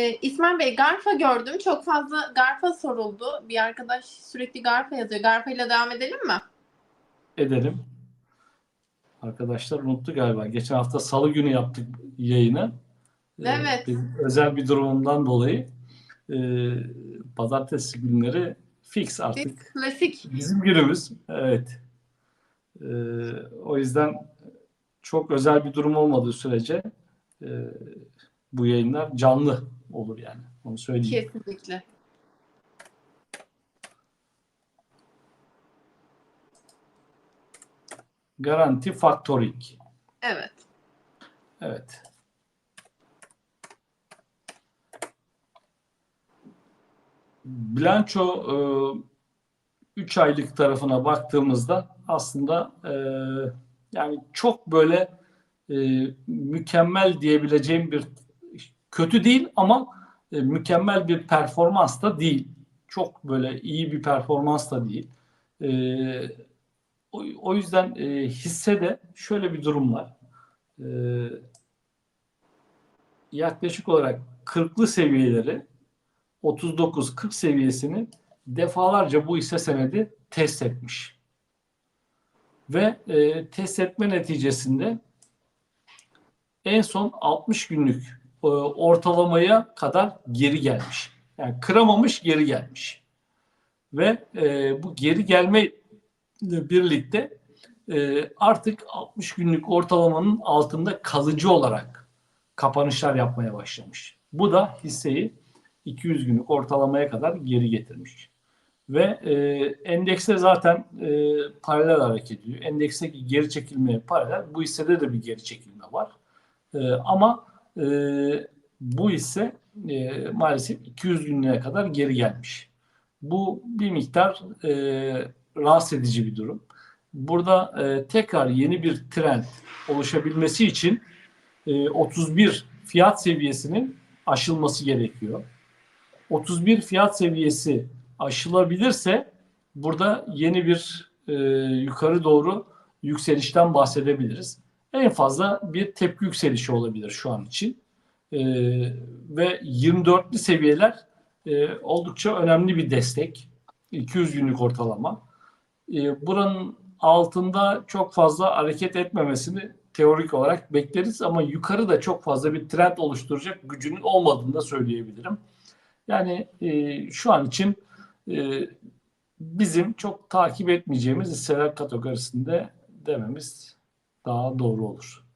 Ee, İsmail Bey Garfa gördüm. Çok fazla Garfa soruldu. Bir arkadaş sürekli Garfa yazıyor. Garfa ile devam edelim mi? Edelim. Arkadaşlar unuttu galiba. Geçen hafta Salı günü yaptık yayını. Ee, Evet. bir- özel bir durumumdan dolayı e, pazartesi günleri fix artık. Biz klasik. Bizim günümüz. Evet. Ee, o yüzden çok özel bir durum olmadığı sürece e, bu yayınlar canlı olur yani. Onu söyleyeyim. Kesinlikle. Garanti factoring. Evet. Evet. Bilanço 3 aylık tarafına baktığımızda aslında e, yani çok böyle e, mükemmel diyebileceğim bir kötü değil ama e, mükemmel bir performans da değil. Çok böyle iyi bir performans da değil. E, o, o yüzden e, hissede şöyle bir durum var. E, yaklaşık olarak 40'lı seviyeleri 39-40 seviyesini defalarca bu hisse senedi test etmiş. Ve e, test etme neticesinde en son 60 günlük e, ortalamaya kadar geri gelmiş. Yani kıramamış geri gelmiş. Ve e, bu geri gelme birlikte e, artık 60 günlük ortalamanın altında kalıcı olarak kapanışlar yapmaya başlamış. Bu da hisseyi 200 günlük ortalamaya kadar geri getirmiş. Ve e, endekste zaten e, paralel hareket ediyor. Endeksteki geri çekilmeye paralel bu hissede de bir geri çekilme var. E, ama e, bu hisse e, maalesef 200 günlüğe kadar geri gelmiş. Bu bir miktar e, rahatsız edici bir durum. Burada e, tekrar yeni bir trend oluşabilmesi için e, 31 fiyat seviyesinin aşılması gerekiyor. 31 fiyat seviyesi aşılabilirse burada yeni bir e, yukarı doğru yükselişten bahsedebiliriz. En fazla bir tepki yükselişi olabilir şu an için. E, ve 24'lü seviyeler e, oldukça önemli bir destek. 200 günlük ortalama. E, buranın altında çok fazla hareket etmemesini teorik olarak bekleriz ama yukarı da çok fazla bir trend oluşturacak gücünün olmadığını da söyleyebilirim. Yani e, şu an için e, bizim çok takip etmeyeceğimiz hisseler kategorisinde dememiz daha doğru olur.